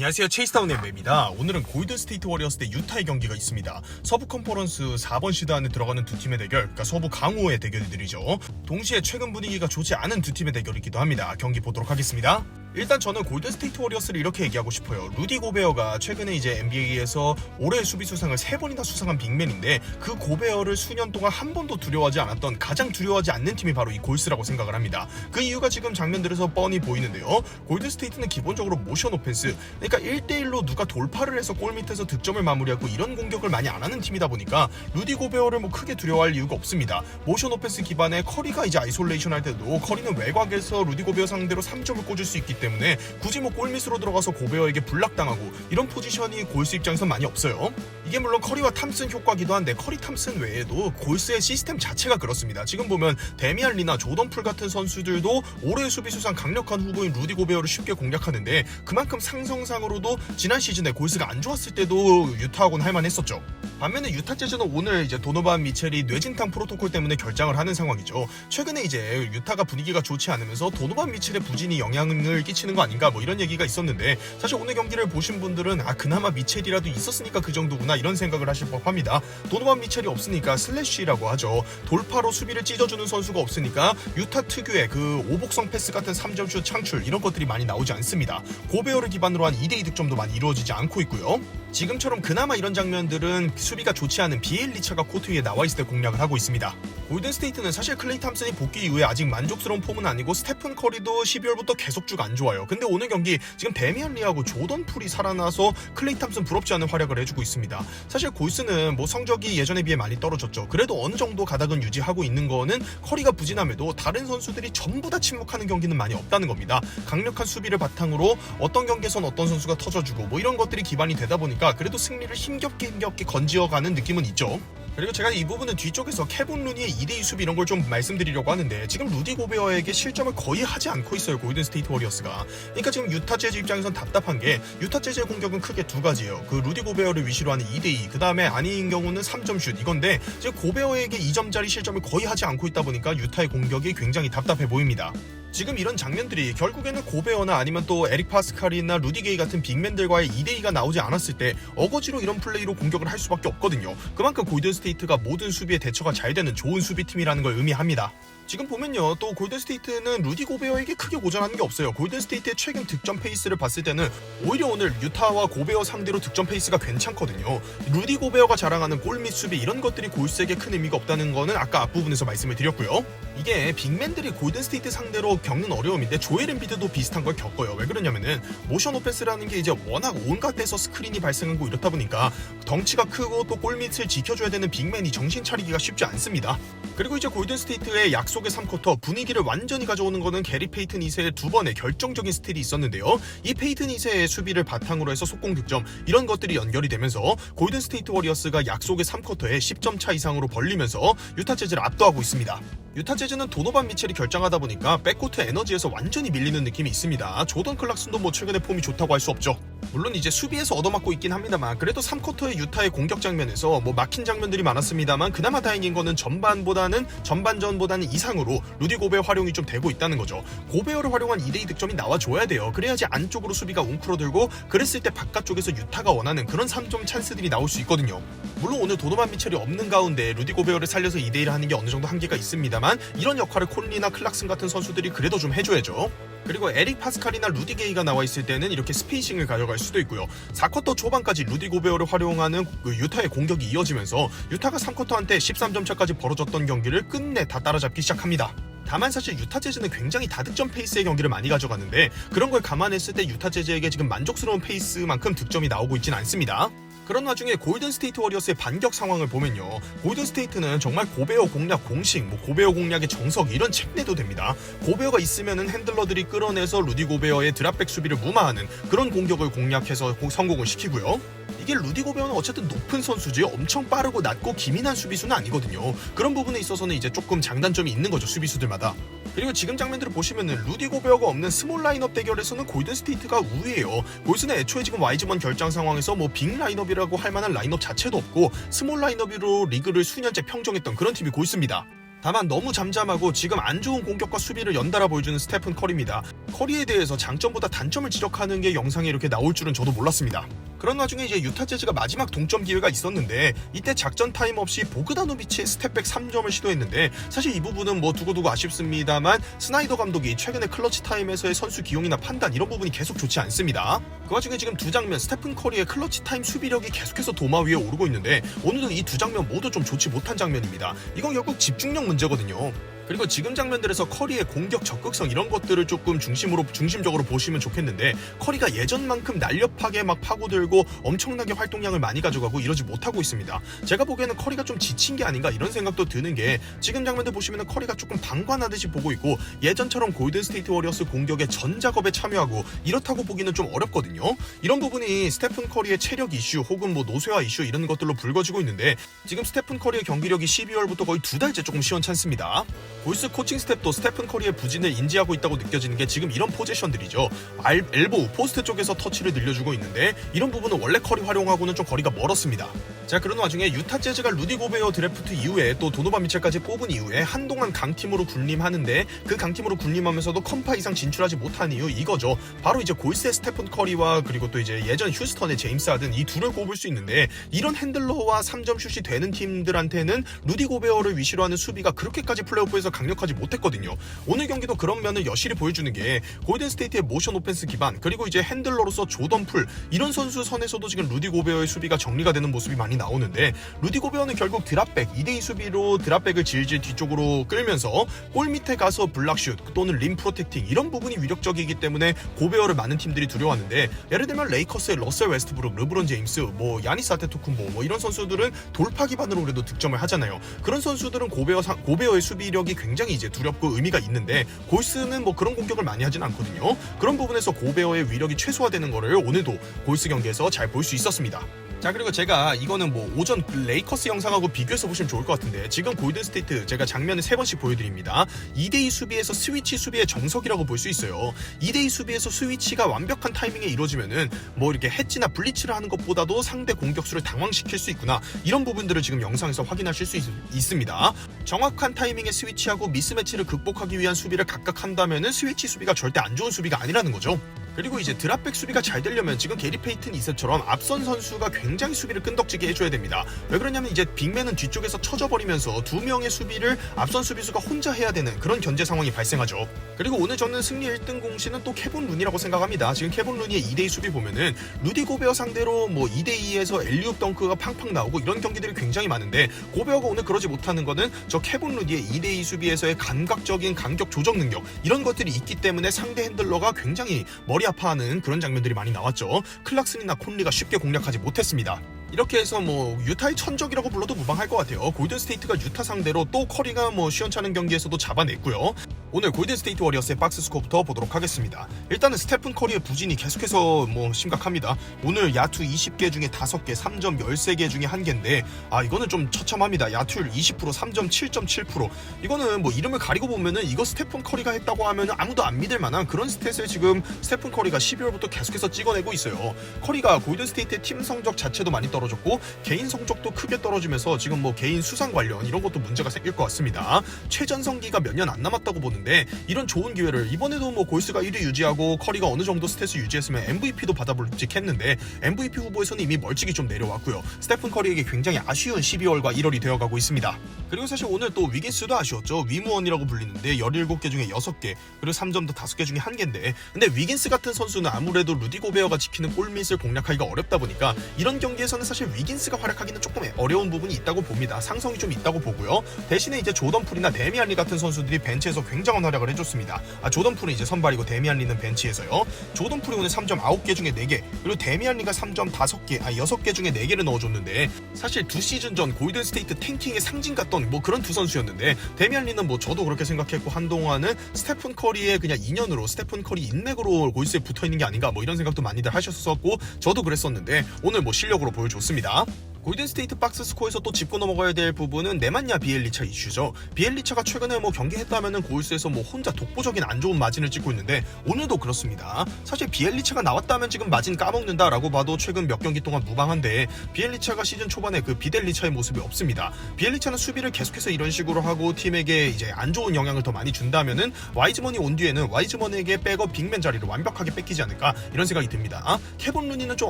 안녕하세요. 체이스타운 엠베입니다. 오늘은 골든 스테이트 워리어스 대 유타의 경기가 있습니다. 서부 컨퍼런스 4번 시드 안에 들어가는 두 팀의 대결 그러니까 서부 강호의 대결들이죠. 동시에 최근 분위기가 좋지 않은 두 팀의 대결이기도 합니다. 경기 보도록 하겠습니다 일단 저는 골든 스테이트 워리어스를 이렇게 얘기하고 싶어요. 루디 고베어가 최근에 이제 NBA에서 올해 수비 수상을 세 번이나 수상한 빅맨인데 그 고베어를 수년 동안 한 번도 두려워하지 않았던 가장 두려워하지 않는 팀이 바로 이 골스라고 생각을 합니다. 그 이유가 지금 장면들에서 뻔히 보이는데요. 골든 스테이트는 기본적으로 모션 오펜스 그러니까 1대1로 누가 돌파를 해서 골 밑에서 득점을 마무리하고 이런 공격을 많이 안 하는 팀이다 보니까 루디 고베어를 뭐 크게 두려워할 이유가 없습니다. 모션 오펜스 기반의 커리가 이제 아이솔레이션 할 때도 커리는 외곽에서 루디 고베어 상대로 3점을 꽂을 수 있기 때문에 굳이 뭐 골밑으로 들어가서 고베어에게 블락당하고 이런 포지션이 골스 입장에서 많이 없어요. 이게 물론 커리와 탐슨 효과기도 한데 커리 탐슨 외에도 골스의 시스템 자체가 그렇습니다. 지금 보면 데미안 리나 조던 풀 같은 선수들도 올해 수비 수상 강력한 후보인 루디 고베어를 쉽게 공략하는데 그만큼 상성상으로도 지난 시즌에 골스가 안 좋았을 때도 유타하고는 할만했었죠. 반면에 유타 재즈는 오늘 이제 도노반 미첼이 뇌진탕 프로토콜 때문에 결장을 하는 상황이죠. 최근에 이제 유타가 분위기가 좋지 않으면서 도노반 미첼의 부진이 영향을 끼치는 거 아닌가 뭐 이런 얘기가 있었는데 사실 오늘 경기를 보신 분들은 아 그나마 미첼이라도 있었으니까 그 정도구나 이런 생각을 하실 법합니다. 도노반 미첼이 없으니까 슬래시라고 하죠. 돌파로 수비를 찢어주는 선수가 없으니까 유타 특유의 그 오복성 패스 같은 3점슛 창출 이런 것들이 많이 나오지 않습니다. 고베어를 기반으로 한 2대2 득점도 많이 이루어지지 않고 있고요. 지금처럼 그나마 이런 장면들은 수비가 좋지 않은 비엘리차가 코트 위에 나와 있을 때 공략을 하고 있습니다. 골든 스테이트는 사실 클레이 탐슨이 복귀 이후에 아직 만족스러운 폼은 아니고 스테픈 커리도 12월부터 계속 쭉 안 좋아요. 근데 오늘 경기 지금 데미안 리하고 조던 풀이 살아나서 클레이 탐슨 부럽지 않은 활약을 해주고 있습니다. 사실 골스는 뭐 성적이 예전에 비해 많이 떨어졌죠. 그래도 어느 정도 가닥은 유지하고 있는 거는 커리가 부진함에도 다른 선수들이 전부 다 침묵하는 경기는 많이 없다는 겁니다. 강력한 수비를 바탕으로 어떤 경기에선 어떤 선수가 터져주고 뭐 이런 것들이 기반이 되다 보니까 그래도 승리를 힘겹게 힘겹게 건지어가는 느낌은 있죠. 그리고 제가 이 부분은 뒤쪽에서 케본 루니의 2대2 수비 이런 걸 좀 말씀드리려고 하는데 지금 루디 고베어에게 실점을 거의 하지 않고 있어요 골든 스테이트 워리어스가. 그러니까 지금 유타 재즈 입장에선 답답한 게 유타 재즈의 공격은 크게 두 가지예요. 그 루디 고베어를 위시로 하는 2대2 그 다음에 아닌 경우는 3점 슛. 이건데 지금 고베어에게 2점짜리 실점을 거의 하지 않고 있다 보니까 유타의 공격이 굉장히 답답해 보입니다 지금 이런 장면들이 결국에는 고베어나 아니면 또 에릭 파스칼이나 루디 게이 같은 빅맨들과의 2대2가 나오지 않았을 때 어거지로 이런 플레이로 공격을 할 수밖에 없거든요. 그만큼 골든 스테이트가 모든 수비에 대처가 잘 되는 좋은 수비팀이라는 걸 의미합니다. 지금 보면요 또 골든스테이트는 루디 고베어에게 크게 고전하는 게 없어요. 골든스테이트의 최근 득점 페이스를 봤을 때는 오히려 오늘 유타와 고베어 상대로 득점 페이스가 괜찮거든요. 루디 고베어가 자랑하는 골 및 수비 이런 것들이 골스에게 큰 의미가 없다는 거는 아까 앞부분에서 말씀을 드렸고요. 이게 빅맨들이 골든스테이트 상대로 겪는 어려움인데 조엘 엠비드도 비슷한 걸 겪어요. 왜 그러냐면은 모션 오펜스라는 게 이제 워낙 온갖 데서 스크린이 발생하고 이렇다 보니까 덩치가 크고 또 골밑을 지켜줘야 되는 빅맨이 정신 차리기가 쉽지 않습니다. 그리고 이제 골든스테이트의 약속 의 3쿼터 분위기를 완전히 가져오는 거는 게리 페이튼 2세의 두 번의 결정적인 스틸이 있었는데요. 이 페이튼 2세의 수비를 바탕으로 해서 속공 득점 이런 것들이 연결이 되면서 골든 스테이트 워리어스가 약속의 3쿼터에 10점 차 이상으로 벌리면서 유타 재즈를 압도하고 있습니다. 유타 재즈는 도노반 미첼이 결장하다 보니까 백코트 에너지에서 완전히 밀리는 느낌이 있습니다. 조던 클락슨도 뭐 최근에 폼이 좋다고 할 수 없죠. 물론 이제 수비에서 얻어맞고 있긴 합니다만 그래도 3쿼터의 유타의 공격 장면에서 뭐 막힌 장면들이 많았습니다만 그나마 다행인 거는 전반보다는 전반전보다는 이상으로 루디 고베어 활용이 좀 되고 있다는 거죠. 고베어를 활용한 2대2 득점이 나와줘야 돼요. 그래야지 안쪽으로 수비가 웅크러들고 그랬을 때 바깥쪽에서 유타가 원하는 그런 3점 찬스들이 나올 수 있거든요. 물론 오늘 도노반 미첼이 없는 가운데 루디 고베어를 살려서 2대1을 하는 게 어느 정도 한계가 있습니다 만 이런 역할을 콘리나 클락슨 같은 선수들이 그래도 좀 해줘야죠. 그리고 에릭 파스칼이나 루디 게이가 나와 있을 때는 이렇게 스페이싱을 가져갈 수도 있고요. 4쿼터 초반까지 루디 고베어를 활용하는 그 유타의 공격이 이어지면서 유타가 3쿼터 한때 13점 차까지 벌어졌던 경기를 끝내 다 따라잡기 시작합니다. 다만 사실 유타 재즈는 굉장히 다득점 페이스의 경기를 많이 가져갔는데 그런 걸 감안했을 때 유타 재즈에게 지금 만족스러운 페이스만큼 득점이 나오고 있지는 않습니다. 그런 와중에 골든 스테이트 워리어스의 반격 상황을 보면요. 골든 스테이트는 정말 고베어 공략 공식, 뭐 고베어 공략의 정석 이런 책 내도 됩니다. 고베어가 있으면은 핸들러들이 끌어내서 루디 고베어의 드랍백 수비를 무마하는 그런 공격을 공략해서 고- 성공을 시키고요. 이게 루디 고베어는 어쨌든 높은 선수지 엄청 빠르고 낮고 기민한 수비수는 아니거든요. 그런 부분에 있어서는 이제 조금 장단점이 있는 거죠 수비수들마다. 그리고 지금 장면들을 보시면은 루디 고베어가 없는 스몰 라인업 대결에서는 골든 스테이트가 우위예요. 골스는 애초에 지금 와이즈먼 결장 상황에서 뭐 빅 라인업이라고 할 만한 라인업 자체도 없고 스몰 라인업으로 리그를 수년째 평정했던 그런 팀이 골스입니다. 다만 너무 잠잠하고 지금 안 좋은 공격과 수비를 연달아 보여주는 스테픈 커리입니다. 커리에 대해서 장점보다 단점을 지적하는 게 영상에 이렇게 나올 줄은 저도 몰랐습니다. 그런 와중에 이제 유타 재즈가 마지막 동점 기회가 있었는데 이때 작전 타임 없이 보그다노비치의 스텝백 3점을 시도했는데 사실 이 부분은 뭐 두고두고 아쉽습니다만 스나이더 감독이 최근에 클러치 타임에서의 선수 기용이나 판단 이런 부분이 계속 좋지 않습니다. 그 와중에 지금 두 장면 스테픈 커리의 클러치 타임 수비력이 계속해서 도마 위에 오르고 있는데 오늘도 이 두 장면 모두 좀 좋지 못한 장면입니다. 이건 결국 집중력 문제거든요. 그리고 지금 장면들에서 커리의 공격 적극성 이런 것들을 조금 중심으로 중심적으로 보시면 좋겠는데 커리가 예전만큼 날렵하게 막 파고들고 엄청나게 활동량을 많이 가져가고 이러지 못하고 있습니다. 제가 보기에는 커리가 좀 지친 게 아닌가 이런 생각도 드는 게 지금 장면들 보시면 커리가 조금 방관하듯이 보고 있고 예전처럼 골든 스테이트 워리어스 공격의 전 작업에 참여하고 이렇다고 보기는 좀 어렵거든요. 이런 부분이 스테픈 커리의 체력 이슈 혹은 뭐 노쇠화 이슈 이런 것들로 불거지고 있는데 지금 스테픈 커리의 경기력이 12월부터 거의 두 달째 조금 시원찮습니다. 골스 코칭 스텝도 스테픈 커리의 부진을 인지하고 있다고 느껴지는 게 지금 이런 포지션들이죠. 알, 엘보, 포스트 쪽에서 터치를 늘려주고 있는데 이런 부분은 원래 커리 활용하고는 좀 거리가 멀었습니다. 자 그런 와중에 유타 재즈가 루디 고베어 드래프트 이후에 또 도노반 미첼까지 뽑은 이후에 한동안 강팀으로 군림하는데 그 강팀으로 군림하면서도 컴파 이상 진출하지 못한 이유 이거죠. 바로 이제 골스의 스테픈 커리와 그리고 또 이제 예전 휴스턴의 제임스 하든 이 둘을 꼽을 수 있는데 이런 핸들러와 3점 슛이 되는 팀들한테는 루디 고베어를 위시로 하는 수비가 그렇게까지 플레이오프에서 강력하지 못했거든요. 오늘 경기도 그런 면을 여실히 보여주는 게 골든 스테이트의 모션 오펜스 기반 그리고 이제 핸들러로서 조던 풀 이런 선수 선에서도 지금 루디 고베어의 수비가 정리가 되는 모습이 많이 나오는데 루디 고베어는 결국 드랍백 2대2 수비로 드랍백을 질질 뒤쪽으로 끌면서 골 밑에 가서 블락슛 또는 림 프로텍팅 이런 부분이 위력적이기 때문에 고베어를 많은 팀들이 두려워하는데 예를 들면 레이커스의 러셀 웨스트브룩, 르브론 제임스, 뭐 야니스 아테토쿤보 뭐 이런 선수들은 돌파 기반으로 그래도 득점을 하잖아요. 그런 선수들은 고베어 상- 고베어의 수비력이 굉장히 이제 두렵고 의미가 있는데 골스는 뭐 그런 공격을 많이 하진 않거든요. 그런 부분에서 고베어의 위력이 최소화되는 거를 오늘도 골스 경기에서 잘 볼 수 있었습니다. 자 그리고 제가 이거는 뭐 오전 레이커스 영상하고 비교해서 보시면 좋을 것 같은데 지금 골든 스테이트 제가 장면을 세 번씩 보여드립니다 2대2 수비에서 스위치 수비의 정석이라고 볼 수 있어요 2대2 수비에서 스위치가 완벽한 타이밍에 이루어지면은 뭐 이렇게 해치나 블리츠를 하는 것보다도 상대 공격수를 당황시킬 수 있구나 이런 부분들을 지금 영상에서 확인하실 수 있, 있습니다 정확한 타이밍에 스위치하고 미스매치를 극복하기 위한 수비를 각각 한다면은 스위치 수비가 절대 안 좋은 수비가 아니라는 거죠 그리고 이제 드랍백 수비가 잘 되려면 지금 게리 페이튼 이세처럼 앞선 선수가 굉장히 수비를 끈덕지게 해줘야 됩니다. 왜 그러냐면 이제 빅맨은 뒤쪽에서 쳐져버리면서 두 명의 수비를 앞선 수비수가 혼자 해야 되는 그런 견제 상황이 발생하죠. 그리고 오늘 저는 승리 1등 공신은 또 케본 룬이라고 생각합니다. 지금 케본 룬이의 2대2 수비 보면은 루디 고베어 상대로 뭐 2대2에서 엘리웁 덩크가 팡팡 나오고 이런 경기들이 굉장히 많은데 고베어가 오늘 그러지 못하는 거는 저 케본 룬이의 2대2 수비에서의 감각적인 간격 조정 능력 이런 것들이 있기 때문에 상대 핸들러가 굉장히 머리 아파하는 그런 장면들이 많이 나왔죠. 클락슨이나 콘리가 쉽게 공략하지 못했습니다. 이렇게 해서 뭐 유타의 천적이라고 불러도 무방할 것 같아요. 골든 스테이트가 유타 상대로 또 커리가 뭐 시원찮은 경기에서도 잡아냈고요. 오늘 골든 스테이트 워리어스의 박스 스코어부터 보도록 하겠습니다. 일단은 스테픈 커리의 부진이 계속해서 뭐 심각합니다. 오늘 야투 20개 중에 5개, 3점 13개 중에 1개인데 아 이거는 좀 처참합니다. 야투율 20%, 3점 7.7%. 이거는 뭐 이름을 가리고 보면은 이거 스테픈 커리가 했다고 하면 아무도 안 믿을 만한 그런 스탯을 지금 스테픈 커리가 12월부터 계속해서 찍어내고 있어요. 커리가 골든 스테이트의 팀 성적 자체도 많이 떨어졌고 개인 성적도 크게 떨어지면서 지금 뭐 개인 수상 관련 이런 것도 문제가 생길 것 같습니다. 최전성기가 몇 년 안 남았다고 보는 데 이런 좋은 기회를 이번에도 뭐 골스가 1위 유지하고 커리가 어느 정도 스탯을 유지했으면 MVP도 받아볼 직했는데 MVP 후보에서는 이미 멀찍이 좀 내려왔고요. 스테픈 커리에게 굉장히 아쉬운 12월과 1월이 되어가고 있습니다. 그리고 사실 오늘 또 위긴스도 아쉬웠죠. 위무원이라고 불리는데 17개 중에 6개 그리고 3점도 5개 중에 1개인데 근데 위긴스 같은 선수는 아무래도 루디 고베어가 지키는 골밑을 공략하기가 어렵다 보니까 이런 경기에서는 사실 위긴스가 활약하기는 조금 어려운 부분이 있다고 봅니다. 상성이 좀 있다고 보고요. 대신에 이제 조던 풀이나 데미안리 같은 선수들이 벤치에서 굉장 한 활약을 해줬습니다. 아, 조던 풀은 이제 선발이고 데미안 리는 벤치에서요. 조던 풀이 오늘 3점 9개 중에 4개 그리고 데미안 리가 3점 5개 아 6개 중에 4개를 넣어줬는데 사실 두 시즌 전 골든 스테이트 탱킹의 상징 같던 뭐 그런 두 선수였는데 데미안 리는 뭐 저도 그렇게 생각했고 한동안은 스테픈 커리의 그냥 인연으로 스테픈 커리 인맥으로 골스에 붙어 있는 게 아닌가 뭐 이런 생각도 많이들 하셨었고 저도 그랬었는데 오늘 뭐 실력으로 보여줬습니다. 골든 스테이트 박스 스코어에서 또 짚고 넘어가야 될 부분은 네만야 비엘리차 이슈죠. 비엘리차가 최근에 뭐 경기했다면은 골스에서 뭐 혼자 독보적인 안 좋은 마진을 찍고 있는데 오늘도 그렇습니다. 사실 비엘리차가 나왔다면 지금 마진 까먹는다라고 봐도 최근 몇 경기 동안 무방한데 비엘리차가 시즌 초반에 그 비델리차의 모습이 없습니다. 비엘리차는 수비를 계속해서 이런 식으로 하고 팀에게 이제 안 좋은 영향을 더 많이 준다면은 와이즈먼이 온 뒤에는 와이즈먼에게 백업 빅맨 자리를 완벽하게 뺏기지 않을까 이런 생각이 듭니다. 아, 케본 루니는 좀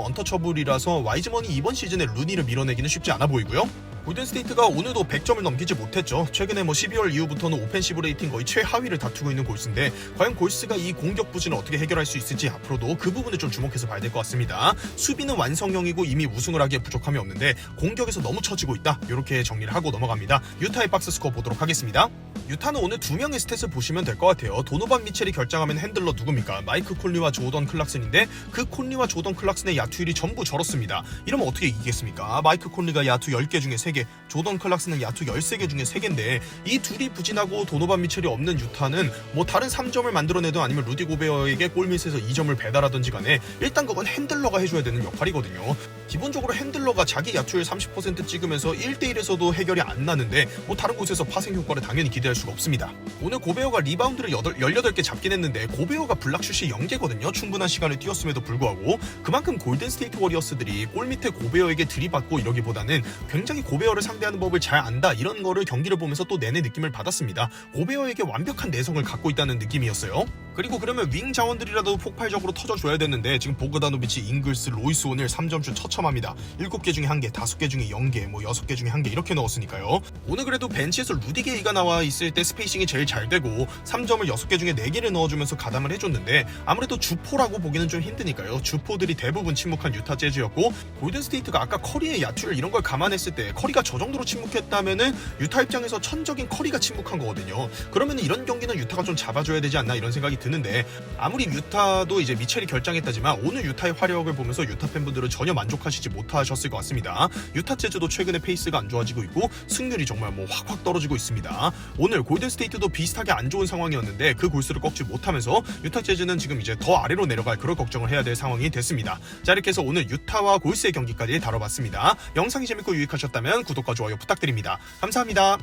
언터처블이라서 와이즈먼이 이번 시즌에 루니를 밀어 내기는 쉽지 않아 보이고요. 골든스테이트가 오늘도 100점을 넘기지 못했죠. 최근에 뭐 12월 이후부터는 오펜시브 레이팅 거의 최하위를 다투고 있는 골스인데 과연 골스가 이 공격 부진을 어떻게 해결할 수 있을지 앞으로도 그 부분을 좀 주목해서 봐야 될 것 같습니다. 수비는 완성형이고 이미 우승을 하기에 부족함이 없는데 공격에서 너무 처지고 있다. 이렇게 정리를 하고 넘어갑니다. 유타의 박스 스코어 보도록 하겠습니다. 유타는 오늘 두 명의 스탯을 보시면 될 것 같아요. 도노반 미첼이 결정하면 핸들러 누굽니까? 마이크 콜리와 조던 클락슨인데 그 콜리와 조던 클락슨의 야투율이 전부 저렇습니다. 이러면 어떻게 이기겠습니까? 마이크 콜리가 야투 10개 중에 3개, 조던 클락슨은 야투 13개 중에 3개인데 이 둘이 부진하고 도노반 미첼이 없는 유타는 뭐 다른 3점을 만들어내든 아니면 루디 고베어에게 골밑에서 2점을 배달하든지 간에 일단 그건 핸들러가 해줘야 되는 역할이거든요. 기본적으로 핸들러가 자기 야투율 30% 찍으면서 1대1에서도 해결이 안 나는데 뭐 다른 곳에서 파생 효과를 당연히 기대할 수가 없습니다. 오늘 고베어가 리바운드를 8, 18개 잡긴 했는데 고베어가 블락슛이 0개거든요. 충분한 시간을 뛰었음에도 불구하고 그만큼 골든스테이트 워리어스들이 골 밑에 고베어에게 들이받고 이러기보다는 굉장히 고베어를 상대하는 법을 잘 안다 이런 거를 경기를 보면서 또 내내 느낌을 받았습니다. 고베어에게 완벽한 내성을 갖고 있다는 느낌이었어요. 그리고 그러면 윙 자원들이라도 폭발적으로 터져줘야 되는데 지금 보그다노비치, 잉글스, 로이스 오늘 3점슛 처참합니다. 7개 중에 1개, 5개 중에 0개, 뭐 6개 중에 1개 이렇게 넣었으니까요. 오늘 그래도 벤치에서 루디게이가 나와 있을 때 스페이싱이 제일 잘 되고 3점을 6개 중에 4개를 넣어주면서 가담을 해줬는데 아무래도 주포라고 보기는 좀 힘드니까요. 주포들이 대부분 침묵한 유타 재즈였고 골든스테이트가 아까 커리의 야투를 이런 걸 감안했을 때 커리가 저 정도로 침묵했다면은 유타 입장에서 천적인 커리가 침묵한 거거든요. 그러면 이런 경기는 유타가 좀 잡아줘야 되지 않나 이런 생각이 드는 데 아무리 유타도 이제 미첼이 결정했다지만 오늘 유타의 화력을 보면서 유타 팬분들은 전혀 만족하시지 못하셨을 것 같습니다. 유타 재즈도 최근에 페이스가 안 좋아지고 있고 승률이 정말 뭐 확확 떨어지고 있습니다. 오늘 골든스테이트도 비슷하게 안 좋은 상황이었는데 그 골수를 꺾지 못하면서 유타 재즈는 지금 이제 더 아래로 내려갈 그런 걱정을 해야 될 상황이 됐습니다. 자 이렇게 해서 오늘 유타와 골스의 경기까지 다뤄봤습니다. 영상이 재밌고 유익하셨다면 구독과 좋아요 부탁드립니다. 감사합니다.